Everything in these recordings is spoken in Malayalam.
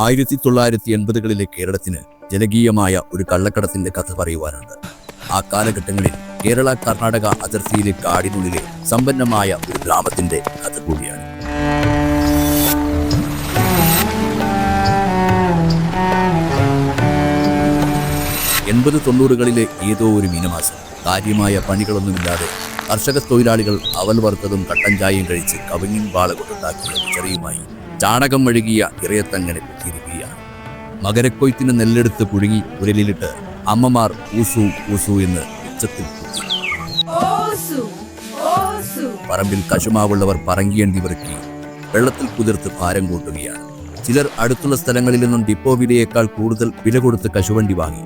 ആയിരത്തി തൊള്ളായിരത്തി എൺപതുകളിലെ കേരളത്തിന് ജനകീയമായ ഒരു കള്ളക്കടത്തിന്റെ കഥ പറയുവാനുണ്ട് ആ കാലഘട്ടങ്ങളിൽ കേരള കർണാടക അതിർത്തിയിലെ കാടിനുള്ളിലെ സമ്പന്നമായ ഒരു ഗ്രാമത്തിന്റെ കഥ കൂടിയാണ്. എൺപത് തൊണ്ണൂറുകളിലെ ഏതോ ഒരു മീനമാസം കാര്യമായ പണികളൊന്നുമില്ലാതെ കർഷക തൊഴിലാളികൾ അവൽ വറുത്തതും കട്ടൻ ചായയും കഴിച്ച് കവിങ്ങിൻ വാള കൊണ്ടുണ്ടാക്കിയ ചെറിയുമായി ചാണകം മെഴുകിയ ഇറയത്തങ്ങനെ കുത്തിയിരിക്കുകയാണ് മകരക്കൊയ്ത്തിന് നെല്ലെടുത്ത് പുഴുങ്ങി ഉരലിലിട്ട് അമ്മമാർ ഊസു ഊസു എന്ന് ഉച്ചത്തിൽ പറമ്പിൽ കശുമാവുള്ളവർ പറങ്കിയണ്ടി പെറുക്കി വെള്ളത്തിൽ കുതിർത്ത് ഭാരം കൂട്ടുകയാണ്. ചിലർ അടുത്തുള്ള സ്ഥലങ്ങളിൽ നിന്നും ഡിപ്പോ വിലയേക്കാൾ കൂടുതൽ വില കൊടുത്ത് കശുവണ്ടി വാങ്ങി.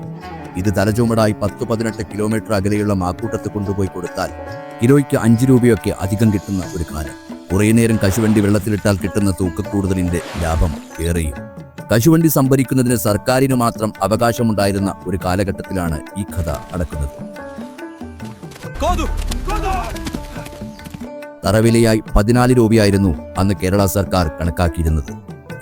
ഇത് തലചുമടായി പത്ത് പതിനെട്ട് കിലോമീറ്റർ അകലെയുള്ള മാക്കൂട്ടത്ത് കൊണ്ടുപോയി കൊടുത്താൽ കിലോയ്ക്ക് അഞ്ച് രൂപയൊക്കെ അധികം കിട്ടുന്ന ഒരു കാലം. കുറേ നേരം കശുവണ്ടി വെള്ളത്തിലിട്ടാൽ കിട്ടുന്ന തൂക്കക്കൂടുതലിന്റെ ലാഭം ഏറെയും. കശുവണ്ടി സംഭരിക്കുന്നതിന് സർക്കാരിന് മാത്രം അവകാശമുണ്ടായിരുന്ന ഒരു കാലഘട്ടത്തിലാണ് ഈ കഥ അടക്കുന്നത്. തറവിലയായി പതിനാല് രൂപയായിരുന്നു അന്ന് കേരള സർക്കാർ കണക്കാക്കിയിരുന്നത്.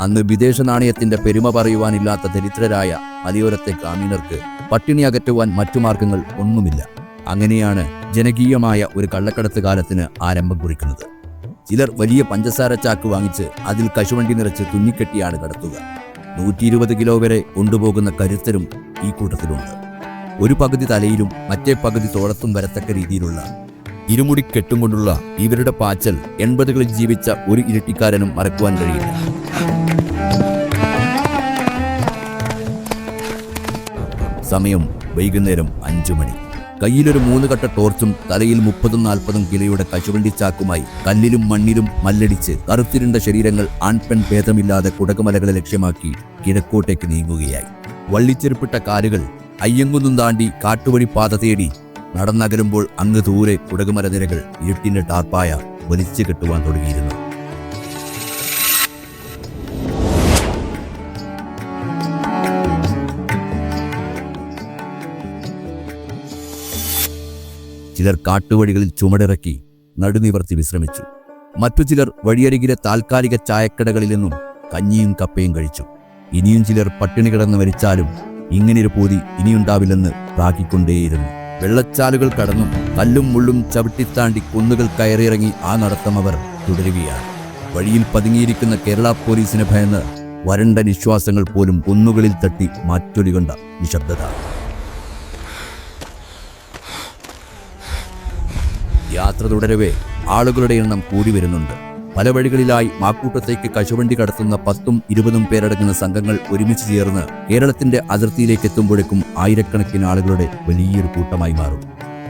അന്ന് വിദേശ നാണയത്തിന്റെ പെരുമ പറയുവാനില്ലാത്ത ദരിദ്രരായ മലയോരത്തെ ഗ്രാമീണർക്ക് പട്ടിണി അകറ്റുവാൻ മറ്റു മാർഗങ്ങൾ ഒന്നുമില്ല. അങ്ങനെയാണ് ജനകീയമായ ഒരു കള്ളക്കടത്ത് കാലത്തിന് ആരംഭം കുറിക്കുന്നത്. ചിലർ വലിയ പഞ്ചസാര ചാക്ക് വാങ്ങിച്ച് അതിൽ കശുവണ്ടി നിറച്ച് തുന്നിക്കെട്ടിയാണ് കടത്തുക. നൂറ്റി ഇരുപത് കിലോ വരെ കൊണ്ടുപോകുന്ന കരുത്തരും ഈ കൂട്ടത്തിലുണ്ട്. ഒരു പകുതി തലയിലും മറ്റേ പകുതി തോളത്തും വരത്തക്ക രീതിയിലുള്ള ഇരുമുടി കെട്ടും കൊണ്ടുള്ള ഇവരുടെ പാച്ചൽ എൺപതുകളിൽ ജീവിച്ച ഒരു ഇരട്ടിക്കാരനും മറക്കുവാൻ കഴിയില്ല. സമയം വൈകുന്നേരം അഞ്ചു മണി. കയ്യിലൊരു മൂന്ന് കട്ട ടോർച്ചും തലയിൽ മുപ്പതും നാൽപ്പതും കിലോയുടെ കശുവണ്ടി ചാക്കുമായി കല്ലിലും മണ്ണിലും മല്ലടിച്ച് കറുത്തിരുണ്ട ശരീരങ്ങൾ ആൺപെൺ ഭേദമില്ലാതെ കുടകുമലകളെ ലക്ഷ്യമാക്കി കിഴക്കോട്ടേക്ക് നീങ്ങുകയായി. വള്ളിച്ചെരുപ്പിട്ട കാലുകൾ അയ്യങ്കുന്നും താണ്ടി കാട്ടുവഴി പാത തേടി നടന്നകലുമ്പോൾ അങ്ങ് ദൂരെ കുടകുമല നിരകൾ ഇരുട്ടിന്റെ ടാർപ്പായ വലിച്ചു കെട്ടുവാൻ തുടങ്ങിയിരുന്നു. ചിലർ കാട്ടുവഴികളിൽ ചുമടിറക്കി നടുനിവർത്തി വിശ്രമിച്ചു. മറ്റു ചിലർ വഴിയരികിലെ താൽക്കാലിക ചായക്കടകളിൽ നിന്നും കഞ്ഞിയും കപ്പയും കഴിച്ചു. ഇനിയും ചിലർ പട്ടിണി കിടന്ന് മരിച്ചാലും ഇങ്ങനൊരു പൂതി ഇനിയുണ്ടാവില്ലെന്ന് പ്രാക്കിക്കൊണ്ടേയിരുന്നു വെള്ളച്ചാലുകൾ കടന്നും കല്ലും മുള്ളും ചവിട്ടിത്താണ്ടി കുന്നുകൾ കയറിയിറങ്ങി ആ നടത്തം അവർ തുടരുകയാണ്. വഴിയിൽ പതുങ്ങിയിരിക്കുന്ന കേരള പോലീസിനെ ഭയന്ന് വരണ്ട നിശ്വാസങ്ങൾ പോലും കുന്നുകളിൽ തട്ടി മാറ്റൊലികൊണ്ട നിശബ്ദത. യാത്ര തുടരവേ ആളുകളുടെ എണ്ണം കൂടി വരുന്നുണ്ട്. പല വഴികളിലായി മാക്കൂട്ടത്തേക്ക് കശുവണ്ടി കടത്തുന്ന പത്തും ഇരുപതും പേരടങ്ങുന്ന സംഘങ്ങൾ ഒരുമിച്ച് ചേർന്ന് കേരളത്തിന്റെ അതിർത്തിയിലേക്ക് എത്തുമ്പോഴേക്കും ആയിരക്കണക്കിന് ആളുകളുടെ വലിയൊരു കൂട്ടമായി മാറും.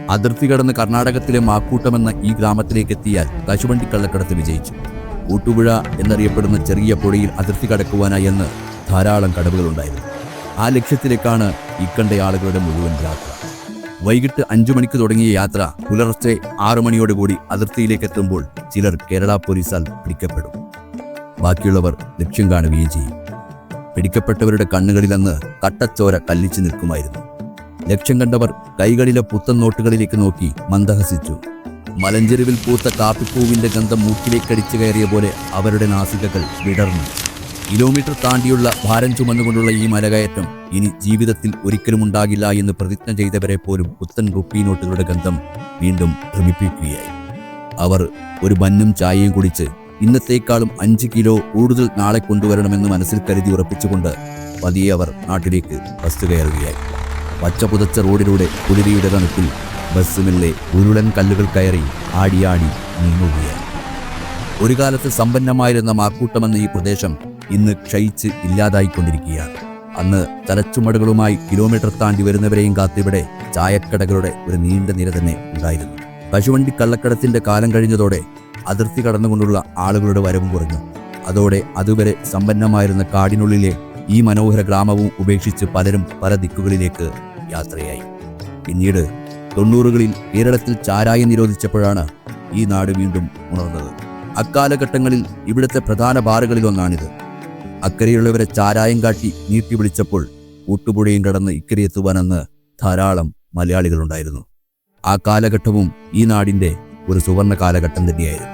അതിർത്തി കടന്ന് കർണാടകത്തിലെ മാക്കൂട്ടമെന്ന ഈ ഗ്രാമത്തിലേക്ക് എത്തിയാൽ കശുവണ്ടി കള്ളക്കടത്ത് വിജയിച്ചു. കൂട്ടുപുഴ എന്നറിയപ്പെടുന്ന ചെറിയ പുഴയിൽ അതിർത്തി കടക്കുവാനായി എന്ന് ധാരാളം കടവുകളുണ്ടായിരുന്നു ആ ലക്ഷ്യത്തിലേക്കാണ് ഇക്കണ്ട ആളുകളുടെ മുഴുവൻ യാത്ര. വൈകിട്ട് അഞ്ചു മണിക്ക് തുടങ്ങിയ യാത്ര പുലർച്ചെ ആറു മണിയോടുകൂടി അതിർത്തിയിലേക്ക് എത്തുമ്പോൾ ചിലർ കേരള പോലീസാൽ പിടിക്കപ്പെടും. ബാക്കിയുള്ളവർ ലക്ഷ്യം കാണുകയും ചെയ്യും. പിടിക്കപ്പെട്ടവരുടെ കണ്ണുകളിൽ അന്ന് കട്ടച്ചോര കല്ലിച്ചു നിൽക്കുമായിരുന്നു. ലക്ഷ്യം കണ്ടവർ കൈകളിലെ പുത്തൻ നോട്ടുകളിലേക്ക് നോക്കി മന്ദഹസിച്ചു. മലഞ്ചെരുവിൽ പൂത്ത കാപ്പിപ്പൂവിന്റെ ഗന്ധം മൂക്കിലേക്കടിച്ചു കയറിയ പോലെ അവരുടെ നാസികകൾ വിടർന്നു. കിലോമീറ്റർ താണ്ടിയുള്ള ഭാരം ചുമന്നുകൊണ്ടുള്ള ഈ മലകയറ്റം ഇനി ജീവിതത്തിൽ ഒരിക്കലും ഉണ്ടാകില്ല എന്ന് പ്രതിജ്ഞ ചെയ്തവരെ പോലും പുത്തൻ റുപ്പി നോട്ടുകളുടെ ഗന്ധം വീണ്ടും ഭ്രമിപ്പിക്കുകയായി. അവർ ഒരു മഞ്ഞും ചായയും കുടിച്ച് ഇന്നത്തേക്കാളും അഞ്ച് കിലോ കൂടുതൽ നാളെ കൊണ്ടുവരണമെന്ന് മനസ്സിൽ കരുതി ഉറപ്പിച്ചുകൊണ്ട് പതിയെ അവർ നാട്ടിലേക്ക് ബസ് കയറുകയായി. പച്ച പുതച്ച റോഡിലൂടെ കുതിരയുടെ തണുപ്പിൽ ബസ് മെല്ലെ ഉരുളൻ കല്ലുകൾ കയറി ആടിയാടി നീങ്ങുകയായി. ഒരു കാലത്ത് സമ്പന്നമായിരുന്ന മാക്കൂട്ടമെന്ന ഈ പ്രദേശം ഇന്ന് ക്ഷയിച്ച് ഇല്ലാതായിക്കൊണ്ടിരിക്കുകയാണ്. അന്ന് തലച്ചുമടുകളുമായി കിലോമീറ്റർ താണ്ടി വരുന്നവരെയും കാത്തിവിടെ ചായക്കടകളുടെ ഒരു നീണ്ട നിര തന്നെ ഉണ്ടായിരുന്നു. കശുവണ്ടി കള്ളക്കടത്തിന്റെ കാലം കഴിഞ്ഞതോടെ അതിർത്തി കടന്നുകൊണ്ടുള്ള ആളുകളുടെ വരവും കുറഞ്ഞു. അതോടെ അതുവരെ സമ്പന്നമായിരുന്ന കാടിനുള്ളിലെ ഈ മനോഹര ഗ്രാമവും ഉപേക്ഷിച്ച് പലരും പല ദിക്കുകളിലേക്ക് യാത്രയായി. പിന്നീട് തൊണ്ണൂറുകളിൽ കേരളത്തിൽ ചാരായം നിരോധിച്ചപ്പോഴാണ് ഈ നാട് വീണ്ടും ഉണർന്നത്. അക്കാലഘട്ടങ്ങളിൽ ഇവിടുത്തെ പ്രധാന ബാറുകളിൽ ഒന്നാണിത് അക്കരെയുള്ളവരെ ചാരായം കാട്ടി നീട്ടി വിളിച്ചപ്പോൾ കൂട്ടുപുഴയും കടന്ന് ഇക്കരയെത്തുവാനെന്ന് ധാരാളം മലയാളികളുണ്ടായിരുന്നു. ആ കാലഘട്ടവും ഈ നാടിന്റെ ഒരു സുവർണ കാലഘട്ടം തന്നെയായിരുന്നു.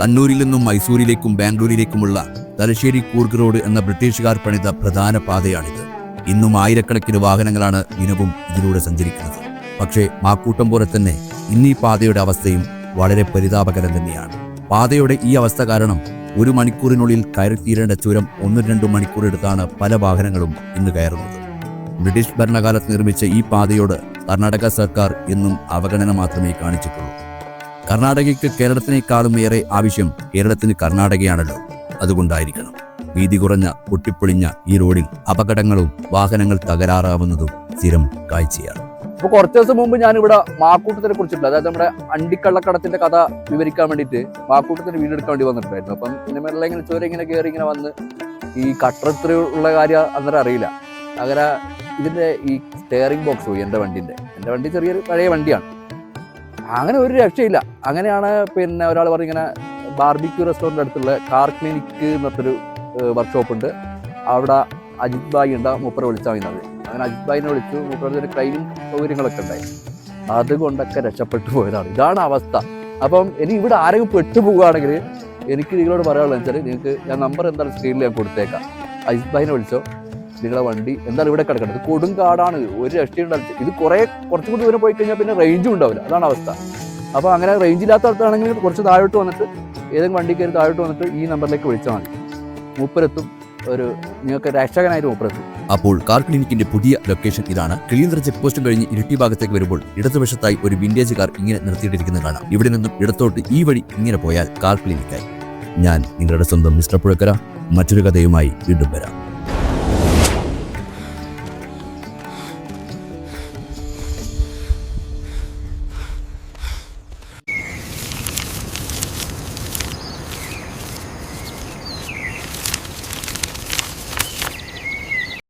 തന്നൂരിൽ നിന്നും മൈസൂരിലേക്കും ബാംഗ്ലൂരിലേക്കുമുള്ള തലശ്ശേരി കൂർഗ് റോഡ് എന്ന ബ്രിട്ടീഷുകാർ പണിത പ്രധാന പാതയാണിത്. ഇന്നും ആയിരക്കണക്കിന് വാഹനങ്ങളാണ് ദിനവും ഇതിലൂടെ സഞ്ചരിക്കുന്നത്. പക്ഷേ മാക്കൂട്ടം പോലെ തന്നെ ഇന്നീ പാതയുടെ അവസ്ഥയും വളരെ പരിതാപകരം തന്നെയാണ്. പാതയുടെ ഈ അവസ്ഥ കാരണം ഒരു മണിക്കൂറിനുള്ളിൽ കയറിത്തീരേണ്ട ചുരം ഒന്നും രണ്ടും മണിക്കൂർ എടുത്താണ് പല വാഹനങ്ങളും ഇന്ന് കയറുന്നത്. ബ്രിട്ടീഷ് ഭരണകാലത്ത് നിർമ്മിച്ച ഈ പാതയോട് കർണാടക സർക്കാർ എന്നും അവഗണന മാത്രമേ കാണിച്ചിട്ടുള്ളൂ. കർണാടകയ്ക്ക് കേരളത്തിനേക്കാളും ഏറെ ആവശ്യം കേരളത്തിന് കർണാടകയാണല്ലോ. അതുകൊണ്ടായിരിക്കണം. വീതി കുറഞ്ഞ പൊട്ടിപ്പൊളിഞ്ഞ ഈ റോഡിൽ അപകടങ്ങളും വാഹനങ്ങൾ തകരാറാവുന്നതും സ്ഥിരം കാഴ്ചയാണ്. അപ്പൊ കുറച്ച് ദിവസം മുമ്പ് ഞാൻ ഇവിടെ മാക്കൂട്ടത്തിനെ കുറിച്ചിട്ട് അതായത് നമ്മുടെ അണ്ടിക്കള്ളക്കടത്തിന്റെ കഥ വിവരിക്കാൻ വേണ്ടിയിട്ട് മാക്കൂട്ടത്തിന് വീടെടുക്കാൻ വേണ്ടി വന്നിട്ടുണ്ടായിരുന്നു. അപ്പം മെല്ലെ ഇങ്ങനെ ചോര ഇങ്ങനെ കയറി ഇങ്ങനെ വന്ന് ഈ കട്ടറത്തിൽ ഉള്ള കാര്യം അന്നേരം അറിയില്ല. അങ്ങനെ ഇതിന്റെ ഈ സ്റ്റെയറിംഗ് ബോക്സ് പോയി എന്റെ വണ്ടിന്റെ. എന്റെ വണ്ടി ചെറിയൊരു പഴയ വണ്ടിയാണ്. അങ്ങനെ ഒരു രക്ഷയില്ല. അങ്ങനെയാണ് പിന്നെ ഒരാൾ പറഞ്ഞിങ്ങനെ ബാർബിക്യൂ റെസ്റ്റോറന്റ് അടുത്തുള്ള കാർ ക്ലിനിക്ക് എന്നൊരു വർക്ക്ഷോപ്പ് ഉണ്ട്. അവിടെ അജിത് ബായി ഉണ്ട്. മൂപ്പറെ വിളിച്ചാൽ മതി അങ്ങനെ അജിത് ബായിനെ വിളിച്ചു. മൂപ്പരുടെ ഒരു സൗകര്യങ്ങളൊക്കെ ഉണ്ടായി. അതുകൊണ്ടൊക്കെ രക്ഷപ്പെട്ടു പോയതാണ്. ഇതാണ് അവസ്ഥ. അപ്പം ഇനി ഇവിടെ ആരെങ്കിലും പെട്ടുപോകുകയാണെങ്കിൽ എനിക്ക് നിങ്ങളോട് പറയാനുള്ളത് വെച്ചാൽ നിങ്ങൾക്ക് ഞാൻ നമ്പർ എന്താണ് സ്ക്രീനിൽ ഞാൻ കൊടുത്തേക്കാം. അജിത്ഭായിനെ വിളിച്ചോ? നിങ്ങളെ വണ്ടി എന്താണ് ഇവിടെ കിടക്കുന്നത് ഇത് കൊടും കാടാണ്. ഒരു രക്ഷയുണ്ടാവില്ല ഇത് കുറേ കുറച്ചും കൂടി ദൂരം പോയി കഴിഞ്ഞാൽ പിന്നെ റേഞ്ചും ഉണ്ടാവില്ല. അതാണ് അവസ്ഥ. അപ്പോൾ അങ്ങനെ റേഞ്ച് ഇല്ലാത്ത അടുത്താണെങ്കിൽ കുറച്ച് താഴോട്ട് വന്നിട്ട് ഏതെങ്കിലും വണ്ടി കയറി താഴോട്ട് വന്നിട്ട് ഈ നമ്പറിലേക്ക് വിളിച്ചാൽ മതി. മൂപ്പരെത്തും. ഒരു നിങ്ങൾക്ക് രക്ഷകനായിട്ട് മൂപ്പരെത്തും. അപ്പോൾ കാർ ക്ലിനിക്കിന്റെ പുതിയ ലൊക്കേഷൻ ഇതാണ്. കിളിയന്തര ചെക്ക് പോസ്റ്റ് കഴിഞ്ഞ് ഇരിട്ടി ഭാഗത്തേക്ക് വരുമ്പോൾ ഇടതുവശത്തായി ഒരു വിന്റേജ് കാർ ഇങ്ങനെ നിർത്തിയിട്ടിരിക്കുന്നത് കാണാം. ഇവിടെ നിന്നും ഇടത്തോട്ട് ഈ വഴി ഇങ്ങനെ പോയാൽ കാർ ക്ലിനിക്കായി. ഞാൻ നിങ്ങളുടെ സ്വന്തം മിസ്റ്റർ പുഴക്കര. മറ്റൊരു കഥയുമായി വീണ്ടും വരാം.